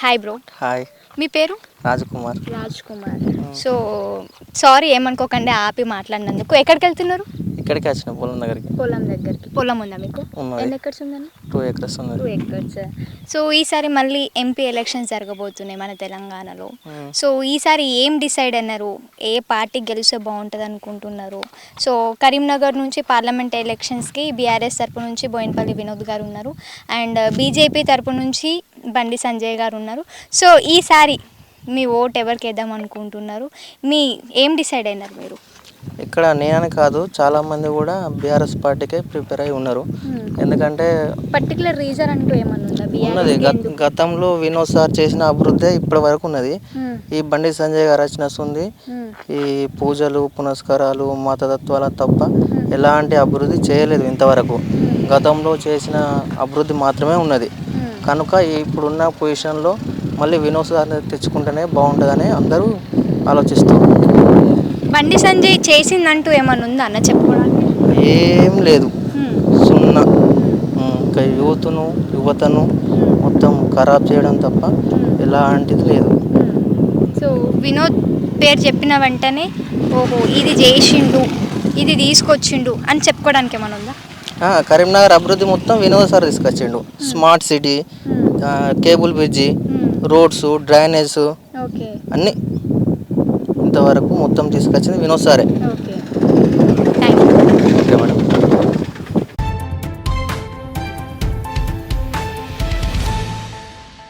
Hi bro hi మీ పేరు? Rajkumar. Raj Kumar so sorry ఏమనుకోకండి ఆపి మాట్లాడినందుకు. ఎక్కడికి వెళ్తున్నారు ఇక్కడికి వచ్చిన పొలం దగ్గరికి? పొలం దగ్గరికి. పొలం ఉందా మీకు. ఎన్ని ఎకర్స్ ఉందండి టూ ఎకర్స్ టూ ఉన్నది ఎకర్స్. సో ఈసారి మళ్ళీ ఎంపీ ఎలక్షన్స్ జరగబోతున్నాయి మన తెలంగాణలో. సో ఈసారి ఏం డిసైడ్ అన్నారు? ఏ పార్టీ గెలిస్తే బాగుంటుంది అనుకుంటున్నారు? సో కరీంనగర్ నుంచి పార్లమెంట్ ఎలక్షన్స్కి బీఆర్ఎస్ తరపు నుంచి బోయినపల్లి వినోద్ గారు ఉన్నారు. అండ్ బీజేపీ తరపు నుంచి బండి సంజయ్ గారు ఉన్నారు. సో ఈసారి మీ ఓట్ ఎవరికి వేద్దాం అనుకుంటున్నారు? మీ ఏం డిసైడ్ అయినారు మీరు? ఇక్కడ నేనని కాదు చాలా మంది కూడా బీఆర్ఎస్ పార్టీకే ప్రిపేర్ అయి ఉన్నారు. ఎందుకంటే పర్టికులర్ రీజన్ అంటూ ఏమన్నా ఉన్నది? గతంలో వినోద్ సార్ చేసిన అభివృద్ధి ఇప్పటి వరకు ఉన్నది. ఈ బండి సంజయ్ గారు వచ్చిన ఉంది. ఈ పూజలు పునస్కారాలు మతతత్వాల తప్ప ఎలాంటి అభివృద్ధి చేయలేదు ఇంతవరకు. గతంలో చేసిన అభివృద్ధి మాత్రమే ఉన్నది. కనుక ఇప్పుడున్న పొజిషన్లో మళ్ళీ వినోద్ సార్ని తెచ్చుకుంటేనే బాగుంటుందని అందరూ ఆలోచిస్తారు బండి సంజయ్ చేసిందంటూ ఏమన్నా ఉందా అన్న చెప్పుకోవడానికి? ఏం లేదు. సున్నా. ఇంకా యూత్ను యువతను మొత్తం ఖరాబ్ చేయడం తప్ప ఎలాంటిది లేదు. సో వినోద్ పేరు చెప్పిన వెంటనే ఓహో ఇది చేసిండు ఇది తీసుకొచ్చిండు అని చెప్పుకోవడానికి ఏమైనా ఉందా? కరీంనగర్ అభివృద్ధి మొత్తం వినోద్ సార్ తీసుకొచ్చిండు. Smart city cable bridge roads drainage okay. అన్నీ. ఇంతవరకు మొత్తం తీసుకొచ్చింది వినోద్ సారే.